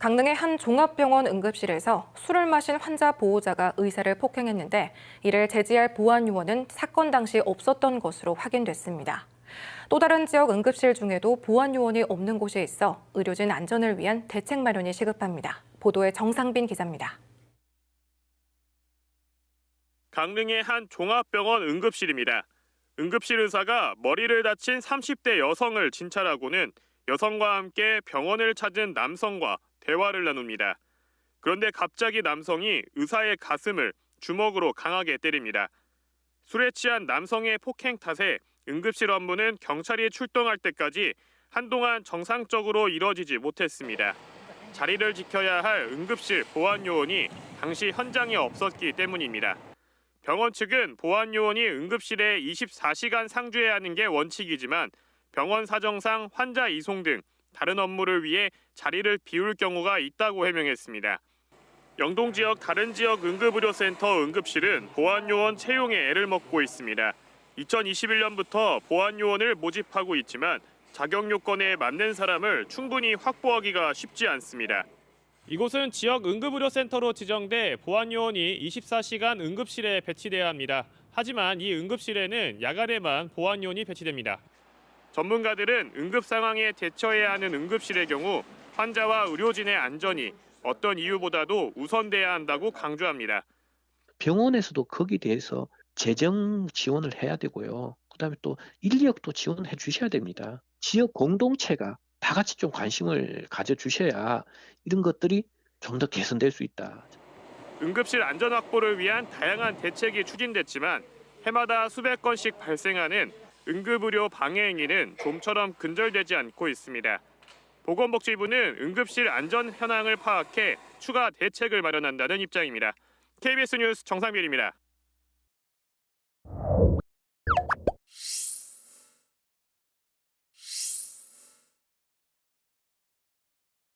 강릉의 한 종합병원 응급실에서 술을 마신 환자 보호자가 의사를 폭행했는데 이를 제지할 보안 요원은 사건 당시 없었던 것으로 확인됐습니다. 또 다른 지역 응급실 중에도 보안 요원이 없는 곳이 있어 의료진 안전을 위한 대책 마련이 시급합니다. 보도에 정상빈 기자입니다. 강릉의 한 종합병원 응급실입니다. 응급실 의사가 머리를 다친 30대 여성을 진찰하고는 여성과 함께 병원을 찾은 남성과 대화를 나눕니다. 그런데 갑자기 남성이 의사의 가슴을 주먹으로 강하게 때립니다. 술에 취한 남성의 폭행 탓에 응급실 업무는 경찰이 출동할 때까지 한동안 정상적으로 이뤄지지 못했습니다. 자리를 지켜야 할 응급실 보안 요원이 당시 현장에 없었기 때문입니다. 병원 측은 보안 요원이 응급실에 24시간 상주해야 하는 게 원칙이지만 병원 사정상 환자 이송 등 다른 업무를 위해 자리를 비울 경우가 있다고 해명했습니다. 영동 지역 다른 지역 응급의료센터 응급실은 보안 요원 채용에 애를 먹고 있습니다. 2021년부터 보안 요원을 모집하고 있지만 자격 요건에 맞는 사람을 충분히 확보하기가 쉽지 않습니다. 이곳은 지역 응급의료센터로 지정돼 보안 요원이 24시간 응급실에 배치돼야 합니다. 하지만 이 응급실에는 야간에만 보안 요원이 배치됩니다. 전문가들은 응급 상황에 대처해야 하는 응급실의 경우 환자와 의료진의 안전이 어떤 이유보다도 우선돼야 한다고 강조합니다. 병원에서도 거기에 대해서 재정 지원을 해야 되고요. 그다음에 또 인력도 지원해 주셔야 됩니다. 지역 공동체가 다 같이 좀 관심을 가져 주셔야 이런 것들이 좀 더 개선될 수 있다. 응급실 안전 확보를 위한 다양한 대책이 추진됐지만 해마다 수백 건씩 발생하는 응급의료 방해 행위는 좀처럼 근절되지 않고 있습니다. 보건복지부는 응급실 안전 현황을 파악해 추가 대책을 마련한다는 입장입니다. KBS 뉴스 정상빈입니다.